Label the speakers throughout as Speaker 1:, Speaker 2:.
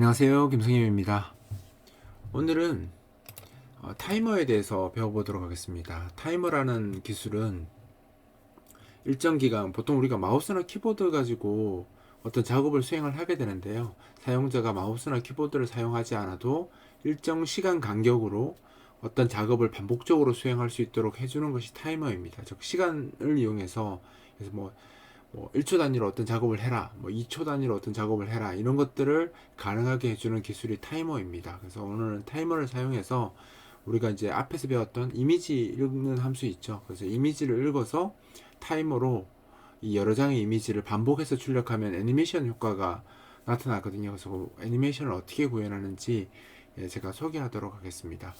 Speaker 1: 안녕하세요. 김성임입니다. 오늘은 어, 타이머에 대해서 배워보도록 하겠습니다. 타이머라는 기술은 일정 기간 보통 우리가 마우스나 키보드 가지고 어떤 작업을 수행을 하게 되는데요. 사용자가 마우스나 키보드를 사용하지 않아도 일정 시간 간격으로 어떤 작업을 반복적으로 수행할 수 있도록 해주는 것이 타이머입니다. 즉 시간을 이용해서 그래서 뭐 뭐 1초 단위로 어떤 작업을 해라, 뭐 2초 단위로 어떤 작업을 해라, 이런 것들을 가능하게 해주는 기술이 타이머입니다. 그래서 오늘은 타이머를 사용해서 우리가 이제 앞에서 배웠던 이미지 읽는 함수 있죠. 그래서 이미지를 읽어서 타이머로 이 여러 장의 이미지를 반복해서 출력하면 애니메이션 효과가 나타나거든요. 그래서 그 애니메이션을 어떻게 구현하는지 예, 제가 소개하도록 하겠습니다.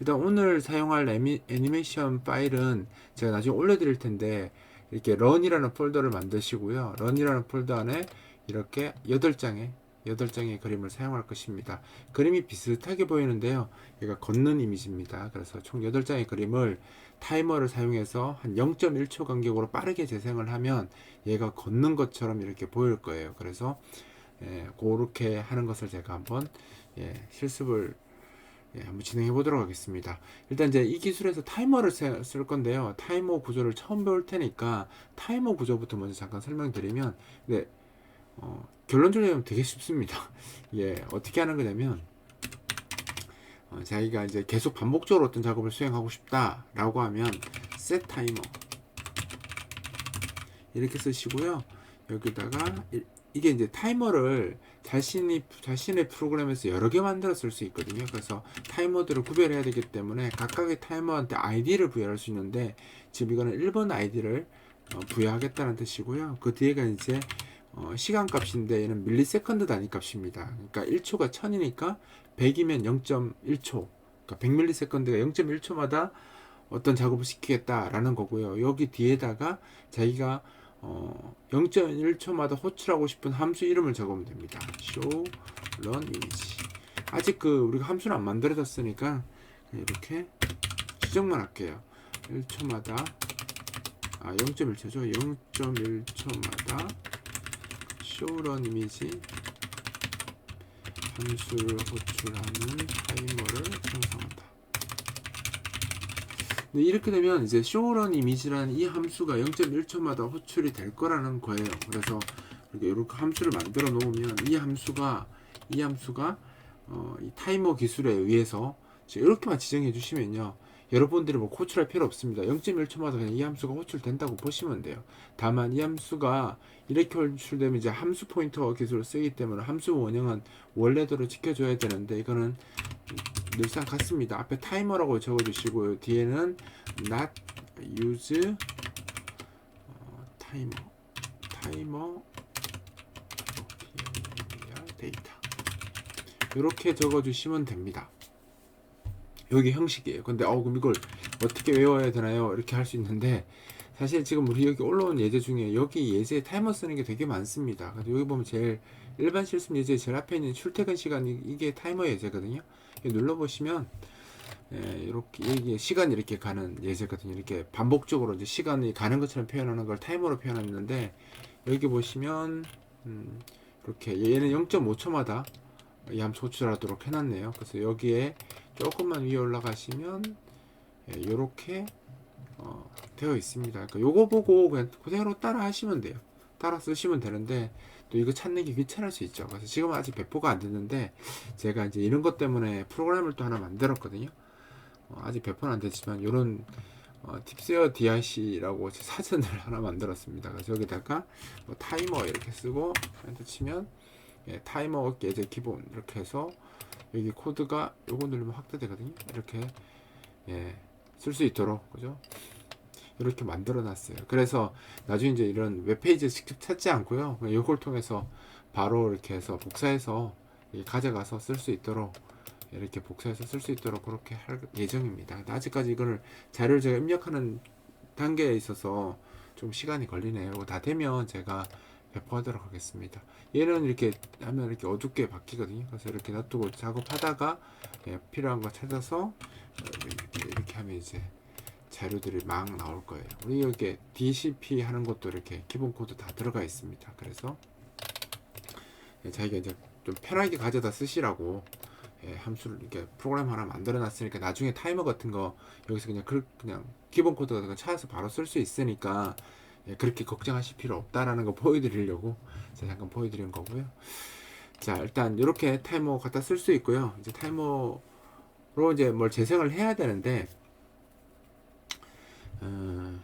Speaker 1: 일단 오늘 사용할 애니메이션 파일은 제가 나중에 올려드릴 텐데 이렇게 런이라는 폴더를 만드시고요. 런이라는 폴더 안에 이렇게 8장의 8장의 그림을 사용할 것입니다. 그림이 비슷하게 보이는데요. 얘가 걷는 이미지입니다. 그래서 총 8장의 그림을 타이머를 사용해서 한 0.1초 간격으로 빠르게 재생을 하면 얘가 걷는 것처럼 이렇게 보일 거예요. 그래서 예, 그렇게 하는 것을 제가 한번 예, 실습을 예, 한번 진행해 보도록 하겠습니다. 일단 이제 이 기술에서 타이머를 쓸 건데요. 타이머 구조를 처음 배울 테니까 타이머 구조부터 먼저 잠깐 설명드리면, 네, 어, 결론적으로 되게 쉽습니다. 예, 어떻게 하는 거냐면, 어, 자기가 이제 계속 반복적으로 어떤 작업을 수행하고 싶다라고 하면, set 타이머 이렇게 쓰시고요. 여기다가 이게 이제 타이머를 자신이 자신의 프로그램에서 여러 개 만들어 쓸 수 있거든요. 그래서 타이머들을 구별해야 되기 때문에 각각의 타이머한테 아이디를 부여할 수 있는데 지금 이거는 1번 아이디를 어, 부여하겠다는 뜻이고요. 그 뒤에가 이제 어, 시간 값인데 얘는 밀리세컨드 단위 값입니다. 그러니까 1초가 1000이니까 100이면 0.1초. 그러니까 100밀리세컨드가 0.1초마다 어떤 작업을 시키겠다라는 거고요. 여기 뒤에다가 자기가 어, 0.1초마다 호출하고 싶은 함수 이름을 적으면 됩니다. show run image. 아직 그 우리가 함수를 안 만들어졌으니까 이렇게 지정만 할게요. 1초마다 아 0.1초죠. 0.1초마다 show run image 함수를 호출하는 타이머를 생성한다. 네, 이렇게 되면 이제 쇼런 이미지라는 이 함수가 0.1초마다 호출이 될 거라는 거예요. 그래서 이렇게, 이렇게 함수를 만들어 놓으면 이 함수가 이 함수가 어, 이 타이머 기술에 의해서 이렇게만 지정해 주시면요. 여러분들이 뭐 호출할 필요 없습니다. 0.1초마다 그냥 이 함수가 호출된다고 보시면 돼요. 다만 이 함수가 이렇게 호출되면 이제 함수 포인터 기술을 쓰기 때문에 함수 원형은 원래대로 지켜줘야 되는데 이거는 늘상 같습니다. 앞에 타이머라고 적어주시고요. 뒤에는 not use 어, 타이머 타이머 데이터 이렇게 적어주시면 됩니다. 여기 형식이에요. 근데 어 그럼 이걸 어떻게 외워야 되나요? 이렇게 할 수 있는데 사실 지금 우리 여기 올라온 예제 중에 여기 예제 타이머 쓰는 게 되게 많습니다. 여기 보면 제일 일반 실습 예제 제일 앞에 있는 출퇴근 시간 이게 타이머 예제거든요. 눌러보시면 예, 이렇게 이게 시간이 이렇게 가는 예제거든요. 이렇게 반복적으로 이제 시간이 가는 것처럼 표현하는 걸 타이머로 표현했는데 여기 보시면 음, 이렇게 얘는 0.5초마다 이 함수 호출하도록 해놨네요. 그래서 여기에 조금만 위에 올라가시면 예, 이렇게 어, 되어 있습니다. 그러니까 요거 보고 그냥 그대로 따라 하시면 돼요. 따라 쓰시면 되는데 또 이거 찾는 게 귀찮을 수 있죠. 그래서 지금은 아직 배포가 안 됐는데 제가 이제 이런 것 때문에 프로그램을 또 하나 만들었거든요. 어, 아직 배포는 안 됐지만 이런 어, 팁세어 DRC라고 사전을 하나 만들었습니다. 그래서 여기다가 뭐 타이머 이렇게 쓰고 엔터 치면 예, 타이머 예제 기본 이렇게 해서 여기 코드가 요거 누르면 확대되거든요. 이렇게 예, 쓸 수 있도록 그죠? 이렇게 만들어 놨어요. 그래서 나중에 이제 이런 웹페이지 직접 찾지 않고요. 이걸 통해서 바로 이렇게 해서 복사해서 가져가서 쓸 수 있도록 이렇게 복사해서 쓸 수 있도록 그렇게 할 예정입니다. 아직까지 이거를 자료를 제가 입력하는 단계에 있어서 좀 시간이 걸리네요. 다 되면 제가 배포하도록 하겠습니다. 얘는 이렇게 하면 이렇게 어둡게 바뀌거든요. 그래서 이렇게 놔두고 작업하다가 예, 필요한 거 찾아서 이렇게, 이렇게 하면 이제 자료들이 막 나올 거예요. 우리 여기 DCP 하는 것도 이렇게 기본 코드 다 들어가 있습니다. 그래서 예, 자기가 이제 좀 편하게 가져다 쓰시라고 예, 함수를 이렇게 프로그램 하나 만들어 놨으니까 나중에 타이머 같은 거 여기서 그냥 그, 그냥 기본 코드 같은 거 찾아서 바로 쓸 수 있으니까 예, 그렇게 걱정하실 필요 없다라는 거 보여드리려고 제가 잠깐 보여드린 거고요. 자 일단 이렇게 타이머 갖다 쓸 수 있고요. 이제 타이머로 이제 뭘 재생을 해야 되는데 어,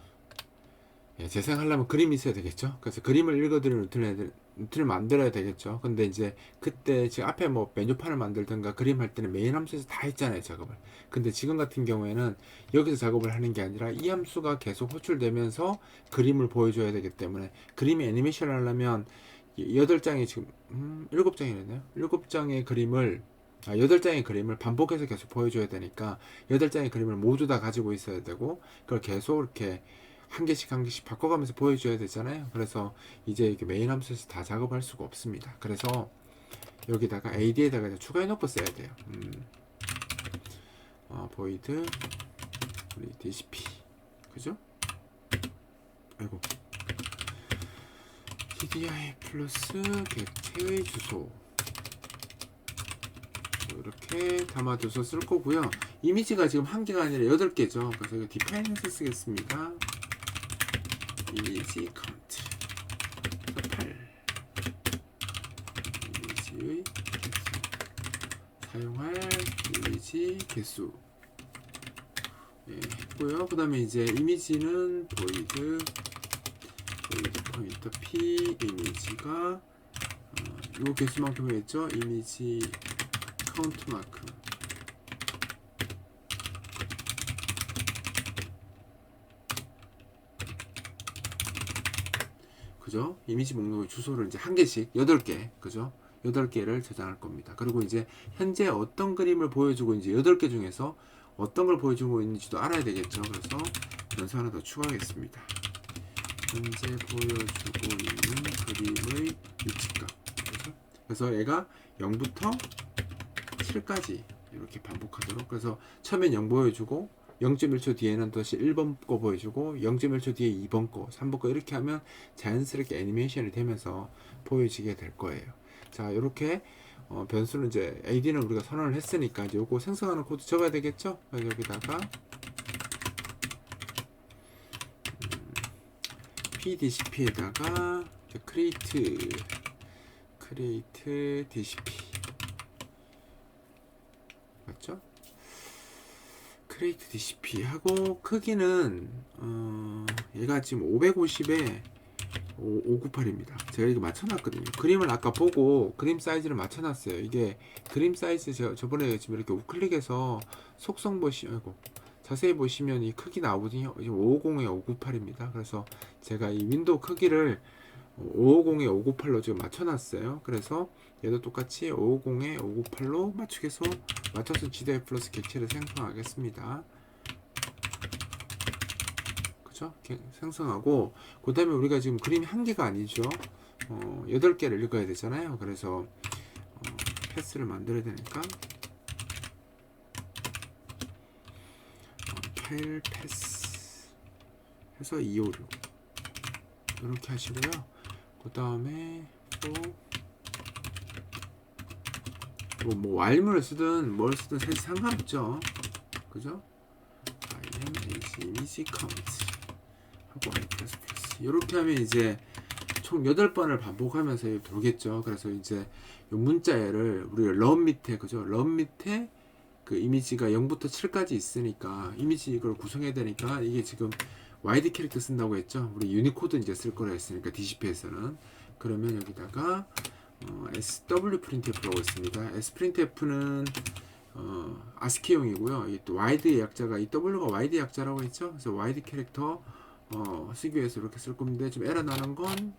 Speaker 1: 예, 재생하려면 그림이 있어야 되겠죠. 그래서 그림을 읽어드리는 루틴을, 루틴을 만들어야 되겠죠. 근데 이제 그때 지금 앞에 뭐 메뉴판을 만들든가 그림 할 때는 메인 함수에서 다 했잖아요, 작업을. 근데 지금 같은 경우에는 여기서 작업을 하는 게 아니라 이 함수가 계속 호출되면서 그림을 보여줘야 되기 때문에 그림의 애니메이션을 하려면 여덟 장이 지금 음, 일곱 장이네요. 일곱 장의 그림을 아, 여덟 장의 그림을 반복해서 계속 보여줘야 되니까 여덟 장의 그림을 모두 다 가지고 있어야 되고 그걸 계속 이렇게 한 개씩 한 개씩 바꿔가면서 보여줘야 되잖아요. 그래서 이제 이게 메인 함수에서 다 작업할 수가 없습니다. 그래서 여기다가 AD에다가 추가해놓고 써야 돼요. 음. 어, void 우리 DCP 그죠? 아이고 TDI 플러스 객체의 주소 이렇게 담아둬서 쓸 거고요. 이미지가 지금 한 개가 아니라 여덟 개죠. 그래서 이거 디파인해서 쓰겠습니다. 이미지 카운트 8 이미지의 개수 사용할 이미지 개수 예, 했고요. 그 다음에 이제 이미지는 void void 포인터 p 이미지가 어, 요 개수만큼 했죠. 이미지 카운트 마크 그죠? 이미지 목록의 주소를 이제 한 개씩 여덟 개 그죠? 여덟 개를 저장할 겁니다. 그리고 이제 현재 어떤 그림을 보여주고 있는지 여덟 개 중에서 어떤 걸 보여주고 있는지도 알아야 되겠죠. 그래서 연수 하나 더 추가하겠습니다. 현재 보여주고 있는 그림의 위치값. 그래서 얘가 0부터 7까지 이렇게 반복하도록 그래서 처음엔 0 보여주고 0.1초 뒤에는 다시 1번 거 보여주고 0.1초 뒤에 2번 거, 3번 거 이렇게 하면 자연스럽게 애니메이션이 되면서 보여지게 될 거예요. 자, 이렇게 어, 변수는 이제 AD는 우리가 선언을 했으니까 이제 요거 생성하는 코드 적어야 되겠죠? 여기다가 음, PDCP에다가 create create DCP 맞죠? 크레이트 DCP 하고 크기는 어, 얘가 지금 550에 598입니다. 제가 이거 맞춰놨거든요. 그림을 아까 보고 그림 사이즈를 맞춰놨어요. 이게 그림 사이즈 저, 저번에 지금 이렇게 우클릭해서 속성 보시면 자세히 보시면 이 크기 나오거든요. 550에 598입니다. 그래서 제가 이 윈도우 크기를 550에 598로 지금 맞춰놨어요. 그래서 얘도 똑같이 550에 598로 맞추겠어 맞춰서 GDI 플러스 객체를 생성하겠습니다. 그죠? 생성하고 그 다음에 우리가 지금 그림이 한 개가 아니죠. 어, 8개를 읽어야 되잖아요. 그래서 어, 패스를 만들어야 되니까 어, 파일 패스 해서 256 이렇게 하시고요. 그 다음에 또 뭐, 뭐 왈물을 쓰든 뭘 쓰든 사실 상관없죠. 그죠? image image count 하고 i 플러스 플러스 이렇게 하면 이제 총 8번을 반복하면서 돌겠죠. 그래서 이제 요 문자애를 우리가 럼 밑에 그죠? 럼 밑에 그 이미지가 0부터 7까지 있으니까 이미지 이걸 구성해야 되니까 이게 지금 와이드 캐릭터 쓴다고 했죠. 우리 유니코드 이제 쓸 거라 했으니까 DCP에서는 그러면 여기다가 어, SW 프린트F라고 있습니다. S 프린트F는 어, 아스키용이고요. 이또 와이드 약자가 이 W가 와이드 약자라고 했죠. 그래서 와이드 캐릭터 어, 쓰기 위해서 이렇게 쓸 건데 좀 에러 나는 건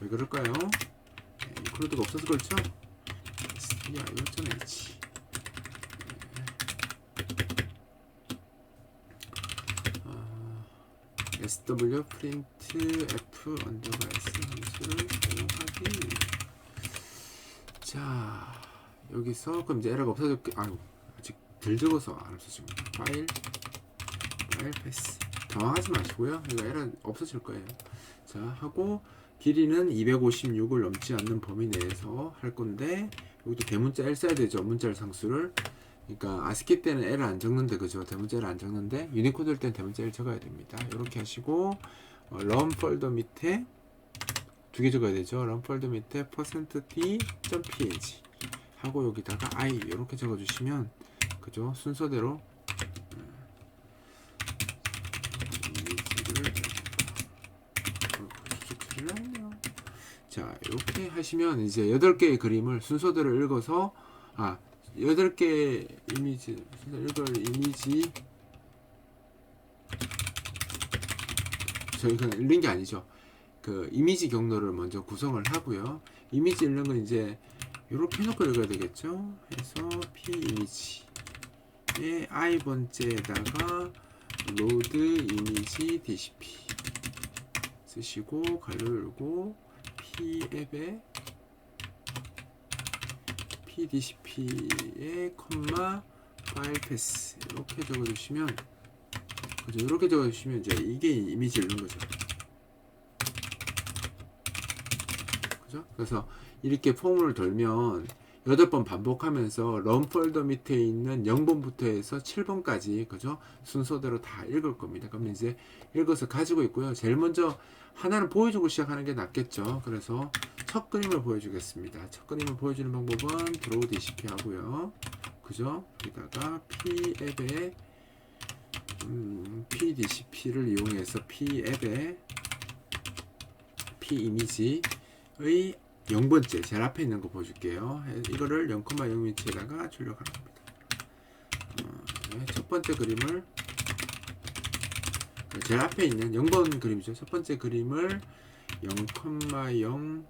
Speaker 1: 왜 그럴까요? 네, 이 코드가 없어서 그렇죠. stdio.h 어, SW 프린트 F 언더바 S 함수를 사용하기. 자 여기서 그럼 이제 에러가 없어졌게 아유 아직 덜 적어서 안 없어집니다. 파일 파일 패스. 당황하지 마시고요. 이거 에러 없어질 거예요. 자 하고 길이는 256을 넘지 않는 범위 내에서 할 건데 여기도 대문자 L 써야 되죠. 문자를 상수를. 그러니까 아스키 때는 L 안 적는데 그죠? 대문자 L 안 적는데 유니코드일 때는 대문자 L 적어야 됩니다. 이렇게 하시고 어, 런 폴더 밑에 두 개 적어야 되죠. 런 폴더 밑에 %d.png 하고 여기다가 i 이렇게 적어주시면 그죠? 순서대로 음. 자 이렇게 하시면 이제 8개의 그림을 순서대로 읽어서 아 8개 이미지 순서 읽을 이미지? 저희 그냥 읽는 게 아니죠. 그 이미지 경로를 먼저 구성을 하고요. 이미지 읽는 건 이제 이렇게 해놓고 읽어야 되겠죠? 해서 p 이미지의 i 번째에다가 로드 이미지 dcp 쓰시고 가로 열고 p 앱에 pdcp에 컴마 파일 패스 이렇게 적어주시면 그죠? 이렇게 적어주시면 이제 이게 이미지 읽는 거죠. 그죠? 그래서 이렇게 폼을 돌면 8번 반복하면서 런 폴더 밑에 있는 0번부터 해서 7번까지 그죠? 순서대로 다 읽을 겁니다. 그럼 이제 읽어서 가지고 있고요. 제일 먼저 하나는 보여주고 시작하는 게 낫겠죠. 그래서 첫 그림을 보여주겠습니다. 첫 그림을 보여주는 방법은 드로우 DCP 하고요. 그죠? 여기다가 p 앱에 음, PDCP를 이용해서 p 앱에 p 이미지의 0번째 제일 앞에 있는 거 보여줄게요. 해- 이거를 0,0 위치에다가 출력하는 겁니다. 어, 네, 첫 번째 그림을 제일 앞에 있는 0번 그림이죠. 첫 번째 그림을 0,0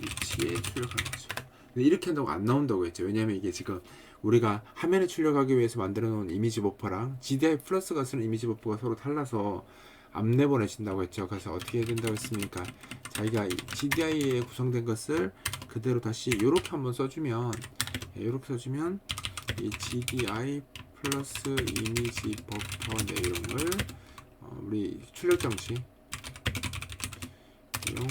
Speaker 1: 위치에 출력하는 거죠. 이렇게 한다고 안 나온다고 했죠. 왜냐면 이게 지금 우리가 화면에 출력하기 위해서 만들어 놓은 이미지 버퍼랑 GDI 플러스가 쓰는 이미지 버퍼가 서로 달라서 안 내보내신다고 했죠 그래서 어떻게 해야 된다고 했습니까 자기가 이 GDI에 구성된 것을 그대로 다시 이렇게 한번 써주면 이렇게 써주면 이 GDI 플러스 이미지 버퍼 내용을 어, 우리 출력 장치 용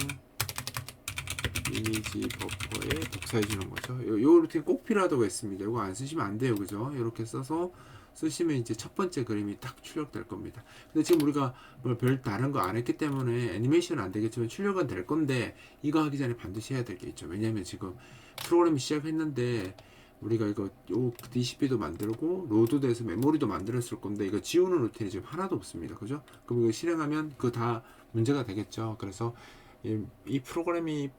Speaker 1: 이미지 버퍼에 독사해 주는 거죠. 요, 요 루틴 꼭 필요하다고 했습니다. 이거 안 쓰시면 안 돼요. 그죠? 이렇게 써서 쓰시면 이제 첫 번째 그림이 딱 출력될 겁니다. 근데 지금 우리가 뭐 별 다른 거 안 했기 때문에 애니메이션은 안 되겠지만 출력은 될 건데 이거 하기 전에 반드시 해야 될 게 있죠. 왜냐면 지금 프로그램이 시작했는데 우리가 이거 요 DCP도 만들고 로드 돼서 메모리도 만들었을 건데 이거 지우는 루틴이 지금 하나도 없습니다. 그죠? 그럼 이거 실행하면 그거 다 문제가 되겠죠. 그래서 이, 이 프로그램이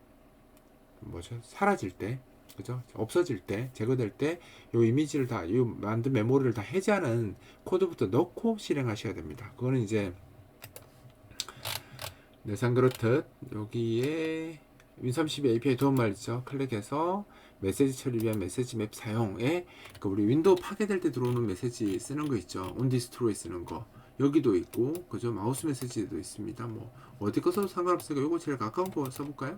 Speaker 1: 뭐죠? 사라질 때, 그죠? 없어질 때, 제거될 때, 요 이미지를 다, 요 만든 메모리를 다 해제하는 코드부터 넣고 실행하셔야 됩니다. 그거는 이제, 내상 그렇듯, 여기에 윈30 API 도움말 있죠? 클릭해서 메시지 처리 위한 메시지 맵 사용에, 그 우리 윈도우 파괴될 때 들어오는 메시지 쓰는 거 있죠? 온디스트로이 쓰는 거. 여기도 있고, 그죠? 마우스 메시지도 있습니다. 뭐, 어디 거 써도 상관없으니까 요거 제일 가까운 거 써볼까요?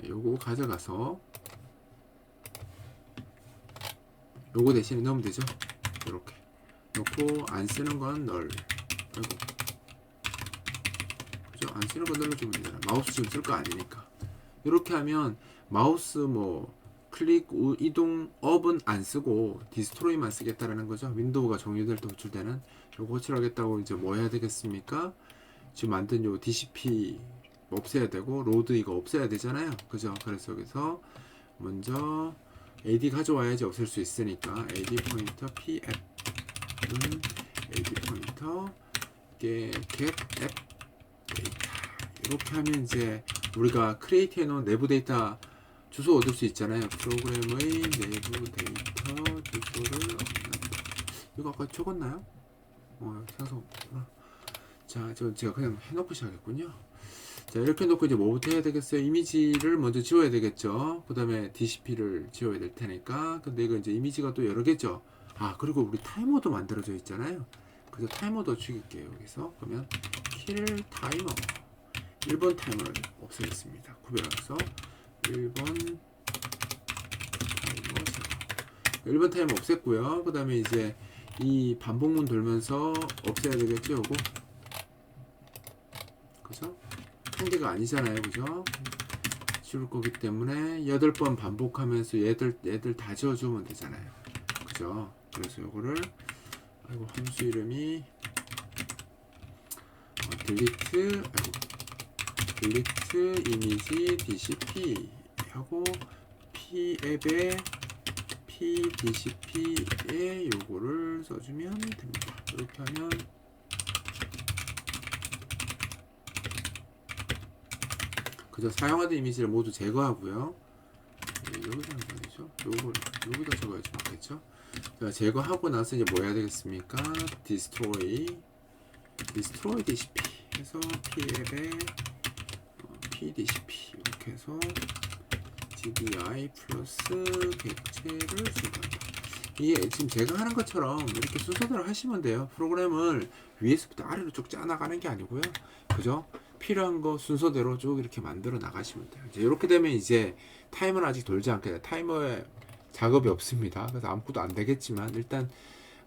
Speaker 1: 네, 요거 가져가서 요거 대신에 넣으면 되죠? 이렇게. 놓고 안 쓰는 건 널. 아이고. 그죠? 안 쓰는 건 눌러주면 되잖아. 마우스 지금 쓸 거 아니니까. 이렇게 하면 마우스 뭐 클릭 우- 이동 업은 안 쓰고 디스트로이만 쓰겠다라는 거죠? 윈도우가 종료될 때 호출되는? 요거 호출하겠다고 이제 뭐 해야 되겠습니까? 지금 만든 요 DCP 없애야 되고 로드 이거 없애야 되잖아요. 그죠? 그래서 여기서 먼저 AD 가져와야지 없앨 수 있으니까 AD 포인터 p 앱은 AD 포인터 get 앱 데이터. 이렇게 하면 이제 우리가 크리에이트 해놓은 내부 데이터 주소 얻을 수 있잖아요. 프로그램의 내부 데이터 주소를 얻는다. 이거 아까 적었나요? 어 없구나. 자, 저 제가 그냥 해놓고 시작했군요. 자, 이렇게 놓고 이제 뭐부터 해야 되겠어요? 이미지를 먼저 지워야 되겠죠. 그 다음에 DCP를 지워야 될 테니까. 근데 이거 이제 이미지가 또 여러 개죠. 아, 그리고 우리 타이머도 만들어져 있잖아요. 그래서 타이머도 죽일게요. 여기서. 그러면 킬 타이머. 1번 타이머를 없애겠습니다. 구별해서 1번 타이머 제거. 1번 타이머 없앴고요. 그 다음에 이제 이 반복문 돌면서 없애야 되겠죠, 요거. 그죠? 한 개가 아니잖아요, 그죠? 줄 거기 때문에 8번 반복하면서 얘들 얘들 다 지워 주면 되잖아요. 그죠? 그래서 요거를 아이고 함수 이름이 어, delete 아이고 delete 이미지 dcp 하고 p앱에 pdcp에 요거를 써주면 됩니다. 이렇게 하면 그저 사용하던 이미지를 모두 제거하고요. 네, 여기다 하는 거 아니죠? 요걸 여기다 적어야지 맞겠죠? 자, 제거하고 나서 이제 뭐 해야 되겠습니까? destroy destroy dcp 해서 p앱에 어, pdcp 이렇게 해서 gdi 플러스 객체를 제거한다. 이게 지금 제가 하는 것처럼 이렇게 순서대로 하시면 돼요. 프로그램을 위에서부터 아래로 쭉 짜나가는 게 아니고요. 그죠? 필요한 거 순서대로 쭉 이렇게 만들어 나가시면 돼요. 이제 이렇게 되면 이제 타이머는 아직 돌지 않게 돼요. 타이머에 작업이 없습니다. 그래서 아무것도 안 되겠지만 일단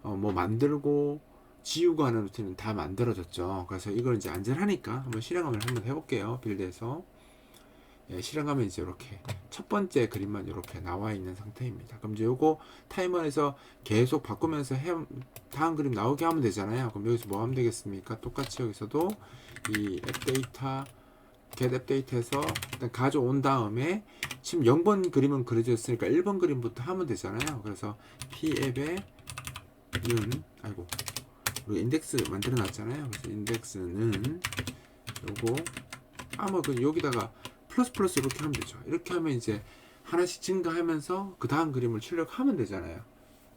Speaker 1: 어, 뭐 만들고 지우고 하는 루틴은 다 만들어졌죠. 그래서 이걸 이제 안전하니까 한번 실행함을 한번 해볼게요. 빌드에서 예, 실행하면 이제 이렇게 첫 번째 그림만 이렇게 나와 있는 상태입니다. 그럼 이제 요거 타이머에서 계속 바꾸면서 해, 다음 그림 나오게 하면 되잖아요. 그럼 여기서 뭐 하면 되겠습니까? 똑같이 여기서도 이 앱 데이터 get 앱 데이터에서 일단 가져온 다음에 지금 0번 그림은 그려져 있으니까 1번 그림부터 하면 되잖아요. 그래서 p 앱에 는 아이고 우리 인덱스 만들어 놨잖아요. 그래서 인덱스는 요거 아마 그 여기다가 플러스 플러스 이렇게 하면 되죠. 이렇게 하면 이제 하나씩 증가하면서 그 다음 그림을 출력하면 되잖아요.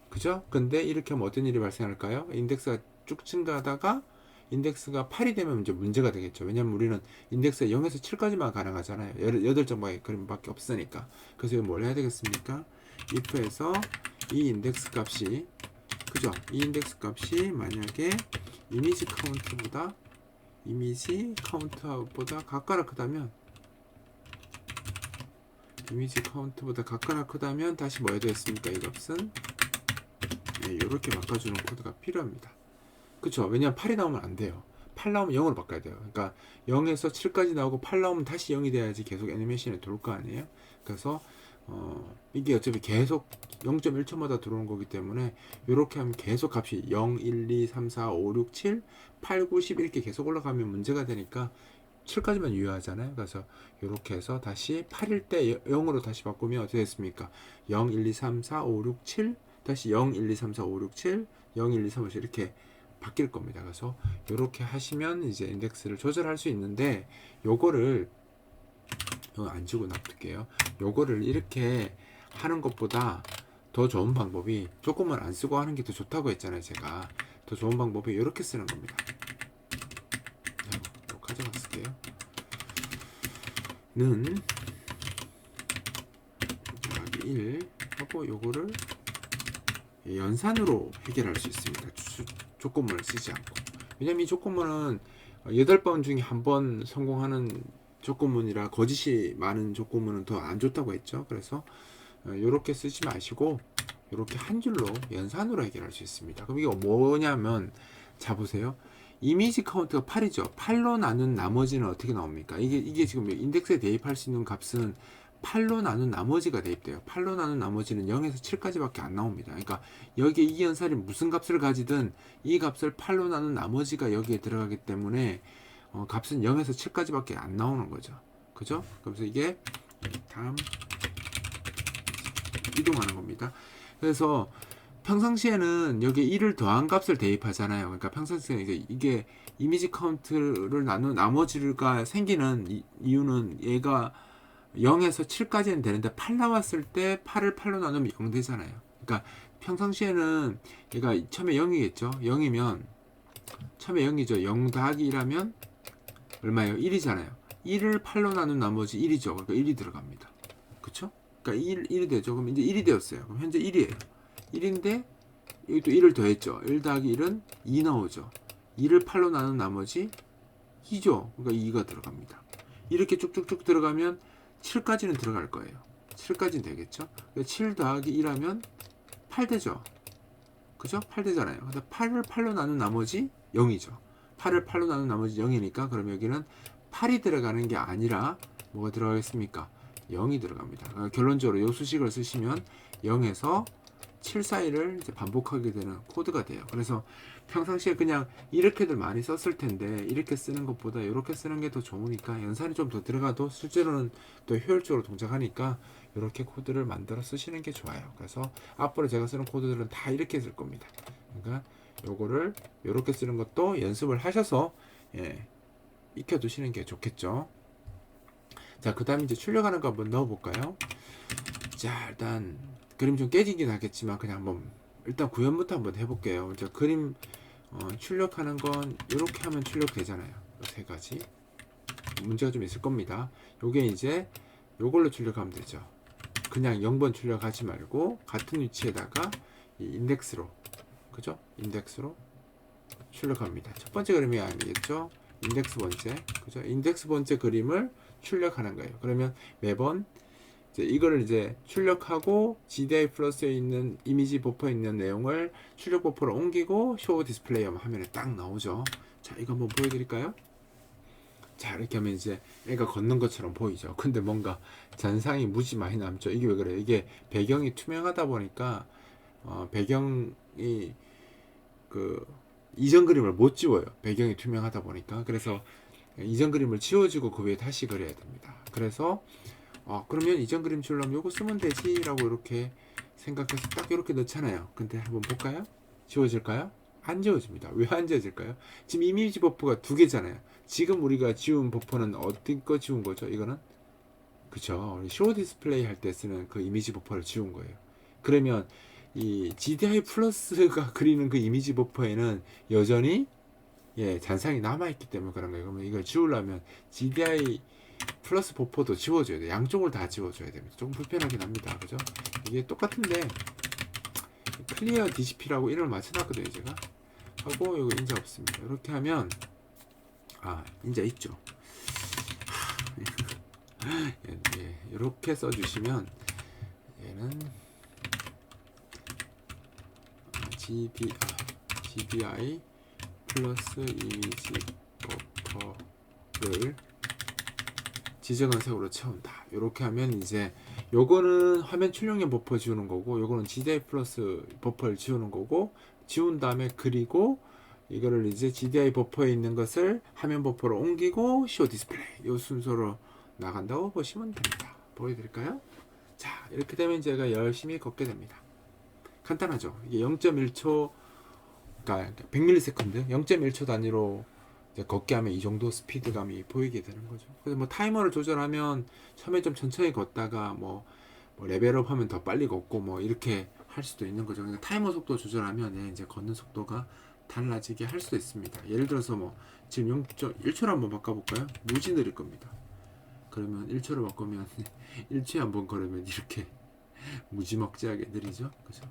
Speaker 1: 그죠? 근데 이렇게 하면 어떤 일이 발생할까요? 인덱스가 쭉 증가하다가 인덱스가 8이 되면 이제 문제가 되겠죠. 왜냐면 우리는 인덱스가 0에서 7까지만 가능하잖아요. 8장밖에 그림밖에 없으니까. 그래서 뭘 해야 되겠습니까? if에서 이 인덱스 값이 그죠? 이 인덱스 값이 만약에 이미지 카운트보다 이미지 카운트보다 각가라 크다면 이미지 카운트보다 각가나 크다면 다시 뭐 해야 되겠습니까? 이 값은 네, 이렇게 바꿔주는 코드가 필요합니다. 그쵸? 왜냐면 8이 나오면 안 돼요. 8 나오면 0으로 바꿔야 돼요. 그러니까 0에서 7까지 나오고 8 나오면 다시 0이 돼야지 계속 애니메이션이 돌 거 아니에요? 그래서 어, 이게 어차피 계속 0.1초마다 들어오는 거기 때문에 이렇게 하면 계속 값이 0, 1, 2, 3, 4, 5, 6, 7, 8, 9, 10 이렇게 계속 올라가면 문제가 되니까 7까지만 유효하잖아요. 그래서 이렇게 해서 다시 8일 때 0으로 다시 바꾸면 어떻게 됐습니까? 0, 1, 2, 3, 4, 5, 6, 7 다시 0, 1, 2, 3, 4, 5, 6, 7 0, 1, 2, 3, 5, 7 이렇게 바뀔 겁니다. 그래서 이렇게 하시면 이제 인덱스를 조절할 수 있는데 요거를 안 주고 놔둘게요. 요거를 이렇게 하는 것보다 더 좋은 방법이 조금만 안 쓰고 하는 게 더 좋다고 했잖아요. 제가 더 좋은 방법이 이렇게 쓰는 겁니다. 또 가져갔을게요. 는 더하기 1 하고 요거를 연산으로 해결할 수 있습니다. 주- 조건문을 쓰지 않고. 왜냐면 이 조건문은 8번 중에 한 번 성공하는 조건문이라 거짓이 많은 조건문은 더 안 좋다고 했죠. 그래서 이렇게 쓰지 마시고 이렇게 한 줄로 연산으로 해결할 수 있습니다. 그럼 이게 뭐냐면 자 보세요. 이미지 카운트가 8이죠. 8로 나눈 나머지는 어떻게 나옵니까? 이게 이게 지금 인덱스에 대입할 수 있는 값은 8로 나눈 나머지가 대입돼요. 8로 나눈 나머지는 0에서 7까지밖에 안 나옵니다. 그러니까 여기에 이 연산이 무슨 값을 가지든 이 값을 8로 나눈 나머지가 여기에 들어가기 때문에 어, 값은 0에서 7까지밖에 안 나오는 거죠. 그죠? 그래서 이게 다음 이동하는 겁니다. 그래서 평상시에는 여기 1을 더한 값을 대입하잖아요. 그러니까 평상시에 이제 이게 이미지 카운트를 나눈 나머지가 생기는 이, 이유는 얘가 0에서 7까지는 되는데 8 나왔을 때 8을 8로 나누면 0 되잖아요. 그러니까 평상시에는 얘가 처음에 0이겠죠. 0이면 처음에 0이죠. 0 더하기 1하면 얼마예요? 1이잖아요. 1을 8로 나눈 나머지 1이죠. 그러니까 1이 들어갑니다. 그쵸? 그러니까 1, 1이 되죠. 그럼 이제 1이 되었어요. 그럼 현재 1이에요. 1인데 여기 또 1을 더했죠. 1 더하기 1은 2 나오죠. 2를 8로 나눈 나머지 2죠. 그러니까 2가 들어갑니다. 이렇게 쭉쭉쭉 들어가면 7까지는 들어갈 거예요. 7까지는 되겠죠. 7 더하기 1 하면 8 되죠. 그죠? 8 되잖아요. 근데 8을 8로 나눈 나머지 0이죠. 8을 8로 나눈 나머지 0이니까 그럼 여기는 8이 들어가는 게 아니라 뭐가 들어가겠습니까? 0이 들어갑니다. 그러니까 결론적으로 요 수식을 쓰시면 0에서 7 사이를 이제 반복하게 되는 코드가 돼요. 그래서 평상시에 그냥 이렇게들 많이 썼을 텐데 이렇게 쓰는 것보다 이렇게 쓰는 게 더 좋으니까 연산이 좀 더 들어가도 실제로는 또 효율적으로 동작하니까 이렇게 코드를 만들어 쓰시는 게 좋아요. 그래서 앞으로 제가 쓰는 코드들은 다 이렇게 쓸 겁니다. 그러니까 요거를 이렇게 쓰는 것도 연습을 하셔서 예, 익혀 두시는 게 좋겠죠. 자, 그 다음에 이제 출력하는 거 한번 넣어 볼까요? 자, 일단 그림 좀 깨지긴 하겠지만 그냥 한번 일단 구현부터 한번 해볼게요. 이제 그림 어, 출력하는 건 이렇게 하면 출력되잖아요. 요세 가지 문제가 좀 있을 겁니다. 요게 이제 요걸로 출력하면 되죠. 그냥 0번 출력하지 말고 같은 위치에다가 이 인덱스로 그죠? 인덱스로 출력합니다. 첫 번째 그림이 아니겠죠? 인덱스 번째 그죠? 인덱스 번째 그림을 출력하는 거예요. 그러면 매번 이제 이거를 이제 출력하고 GDI 플러스에 있는 이미지 버퍼에 있는 내용을 출력 버퍼로 옮기고 쇼 디스플레이 화면에 딱 나오죠. 자, 이거 한번 보여드릴까요? 자, 이렇게 하면 이제 애가 걷는 것처럼 보이죠. 근데 뭔가 잔상이 무지 많이 남죠. 이게 왜 그래요? 이게 배경이 투명하다 보니까 어, 배경이 그 이전 그림을 못 지워요. 배경이 투명하다 보니까. 그래서 이전 그림을 지워주고 그 위에 다시 그려야 됩니다. 그래서 어, 그러면 이전 그림 지우려면 요거 쓰면 되지 라고 이렇게 생각해서 딱 이렇게 넣잖아요. 근데 한번 볼까요? 지워질까요? 안 지워집니다. 왜 안 지워질까요? 지금 이미지 버퍼가 두 개잖아요. 지금 우리가 지운 버퍼는 어떤 거 지운 거죠? 이거는 그쵸. 쇼 디스플레이 할 때 쓰는 그 이미지 버퍼를 지운 거예요. 그러면 이 GDI 플러스가 그리는 그 이미지 버퍼에는 여전히 예, 잔상이 남아있기 때문에 그런 거예요. 그러면 이걸 지우려면 GDI 플러스 버퍼도 지워줘야 돼요. 양쪽을 다 지워줘야 됩니다. 조금 불편하긴 합니다. 그죠? 이게 똑같은데 클리어 DCP라고 이름을 맞춰놨거든요. 제가 하고 이거 인자 없습니다. 이렇게 하면 아 인자 있죠. 예, 예, 이렇게 써주시면 얘는 GB, 아, GBI 플러스 이미지 버퍼를 지정한 세우로 채운다. 이렇게 하면 이제 요거는 화면 출력용 버퍼 지우는 거고 요거는 GDI 플러스 버퍼를 지우는 거고 지운 다음에 그리고 이거를 이제 GDI 버퍼에 있는 것을 화면 버퍼로 옮기고 쇼 디스플레이 요 순서로 나간다고 보시면 됩니다. 보여드릴까요? 자 이렇게 되면 제가 열심히 걷게 됩니다. 간단하죠. 이게 0.1초 그러니까 100ms 0.1초 단위로 걷게 하면 이 정도 스피드감이 보이게 되는 거죠. 그래서 뭐 타이머를 조절하면 처음에 좀 천천히 걷다가 뭐, 뭐 레벨업 하면 더 빨리 걷고 뭐 이렇게 할 수도 있는 거죠. 그러니까 타이머 속도 조절하면 예, 이제 걷는 속도가 달라지게 할 수도 있습니다. 예를 들어서 뭐 지금 0.1초로 한번 바꿔볼까요? 무지 느릴 겁니다. 그러면 1초로 바꾸면 1초에 한 번 걸으면 이렇게 무지막지하게 느리죠. 그죠?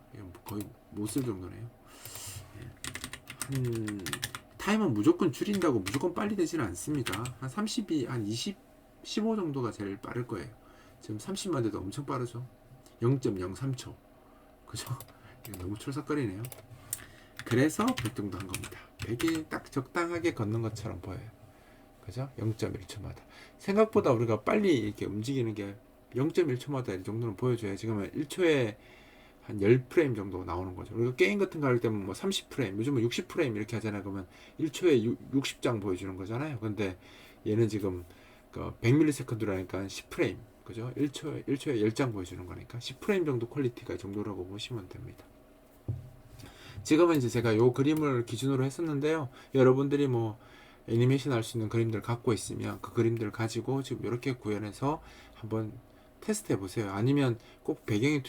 Speaker 1: 거의 못 쓸 정도네요. 예. 한 타임은 무조건 줄인다고 무조건 빨리 되지는 않습니다. 한 30이 한 20, 15 정도가 제일 빠를 거예요. 지금 30만 돼도 엄청 빠르죠. 0.03초. 그죠? 너무 촐싹거리네요. 그래서 100 정도 한 겁니다. 100이 딱 적당하게 걷는 것처럼 보여요. 그죠? 0.1초마다. 생각보다 우리가 빨리 이렇게 움직이는 게 0.1초마다 이 정도는 보여줘야 지금은 1초에 한 10프레임 정도 나오는 거죠. 우리가 게임 같은 거 할 때면 뭐 30프레임, 요즘은 60프레임 이렇게 하잖아요. 그러면 1초에 60장 보여주는 거잖아요. 근데 얘는 지금 그 100ms라니까 10프레임. 그죠? 1초에, 1초에 10장 보여주는 거니까 10프레임 정도 퀄리티가 이 정도라고 보시면 됩니다. 지금은 이제 제가 요 그림을 기준으로 했었는데요. 여러분들이 뭐 애니메이션 할 수 있는 그림들 갖고 있으면 그 그림들 가지고 지금 이렇게 구현해서 한번 테스트 해보세요. 아니면 꼭 배경이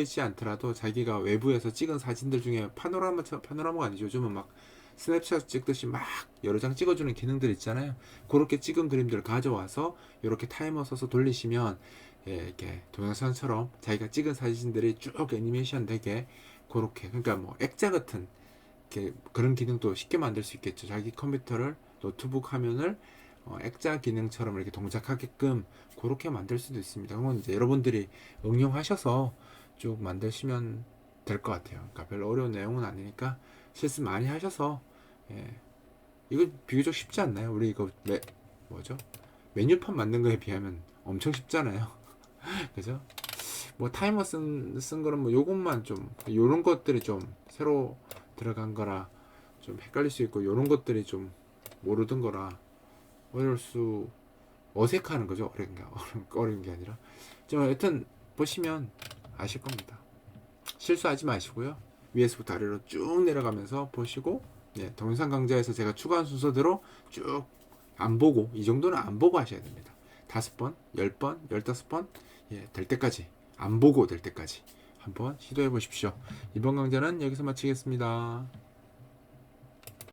Speaker 1: 있지 않더라도 자기가 외부에서 찍은 사진들 중에 파노라마, 파노라마가 아니죠. 요즘은 막 스냅샷 찍듯이 막 여러 장 찍어주는 기능들 있잖아요. 그렇게 찍은 그림들을 가져와서 이렇게 타이머 써서 돌리시면 예, 이렇게 동영상처럼 자기가 찍은 사진들이 쭉 애니메이션 되게 그렇게 그러니까 뭐 액자 같은 이렇게 그런 기능도 쉽게 만들 수 있겠죠. 자기 컴퓨터를 노트북 화면을 어, 액자 기능처럼 이렇게 동작하게끔 그렇게 만들 수도 있습니다. 그건 이제 여러분들이 응용하셔서 쭉 만드시면 될 것 같아요. 그러니까 별로 어려운 내용은 아니니까 실습 많이 하셔서 예. 이거 비교적 쉽지 않나요? 우리 이거 메, 뭐죠? 메뉴판 만든 거에 비하면 엄청 쉽잖아요. 그죠? 뭐 타이머 쓴, 쓴 거는 뭐 요것만 좀 요런 것들이 좀 새로 들어간 거라 좀 헷갈릴 수 있고 요런 것들이 좀 모르던 거라 어려울 수 어색하는 거죠. 어려운 게 어려운 게 아니라. 좀 여튼 보시면 아실 겁니다. 실수하지 마시고요. 위에서부터 아래로 쭉 내려가면서 보시고 예, 동영상 강좌에서 제가 추가한 순서대로 쭉 안 보고 이 정도는 안 보고 하셔야 됩니다. 다섯 번, 열 번, 열다섯 번 예, 될 때까지 안 보고 될 때까지 한번 시도해 보십시오. 이번 강좌는 여기서 마치겠습니다.